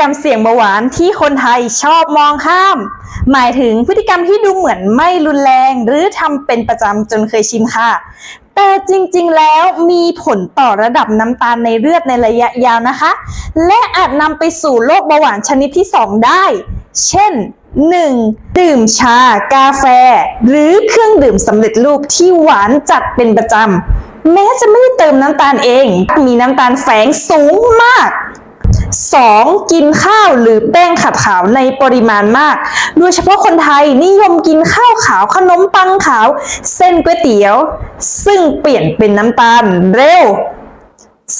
กรรมเสี่ยงเบาหวานที่คนไทยชอบมองข้าม หมายถึงพฤติกรรมที่ดูเหมือนไม่รุนแรง หรือทำเป็นประจำจนเคยชินค่ะ แต่จริงๆแล้วมีผลต่อระดับน้ำตาลในเลือดในระยะยาวนะคะ และอาจนำไปสู่โรคเบาหวานชนิดที่ 2 ได้ เช่น 1. ดื่มชา กาแฟ หรือเครื่องดื่มสำเร็จรูปที่หวานจัดเป็นประจำแม้จะไม่ได้เติมน้ำตาลเอง มีน้ำตาลแฝงสูงมาก 2. กินข้าวหรือแป้งขัดขาวในปริมาณมาก โดยเฉพาะคนไทยนิยมกินข้าวขาวขนมปังขาว เส้นก๋วยเตี๋ยว ซึ่งเปลี่ยนเป็นน้ำตาลเร็ว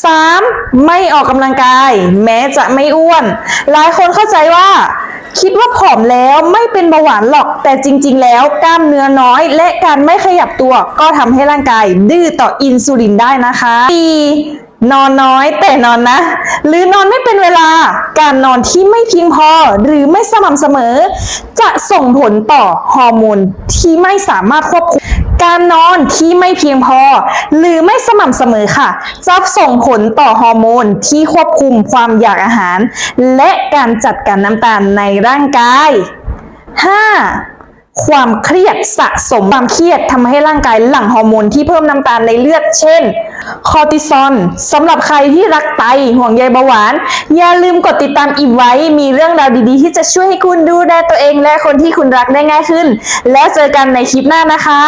3. ไม่ออกกำลังกาย แม้จะไม่อ้วน หลายคนเข้าใจว่า คิดว่าผอมแล้วไม่เป็นเบาหวานหรอกแต่จริง ๆ แล้วกล้ามเนื้อน้อย และการไม่ขยับตัวก็ทำให้ร่างกายดื้อต่ออินซูลินได้นะคะ 4. นอนน้อยแต่นอนนะ หรือนอนไม่เป็นเวลา การนอนที่ไม่เพียงพอหรือไม่สม่ำเสมอ จะส่งผลต่อฮอร์โมนที่ไม่สามารถควบคุม การนอนที่ไม่เพียงพอ หรือไม่สม่ำเสมอค่ะ จะส่งผลต่อฮอร์โมนที่ควบคุมความอยากอาหาร และการจัดการน้ำตาลในร่างกาย 5. ความเครียดสะสมความเครียดทำให้ร่างกายหลั่งฮอร์โมนที่เพิ่มน้ำตาลในเลือด เช่น คอติซอลสำหรับใครที่รักไตห่วงใยเบาหวาน อย่าลืมกดติดตามอิมไว้ มีเรื่องราวดีๆ ที่จะช่วยให้คุณดูแลตัวเองและคนที่คุณรักได้ง่ายขึ้น แล้วเจอกันในคลิปหน้านะคะ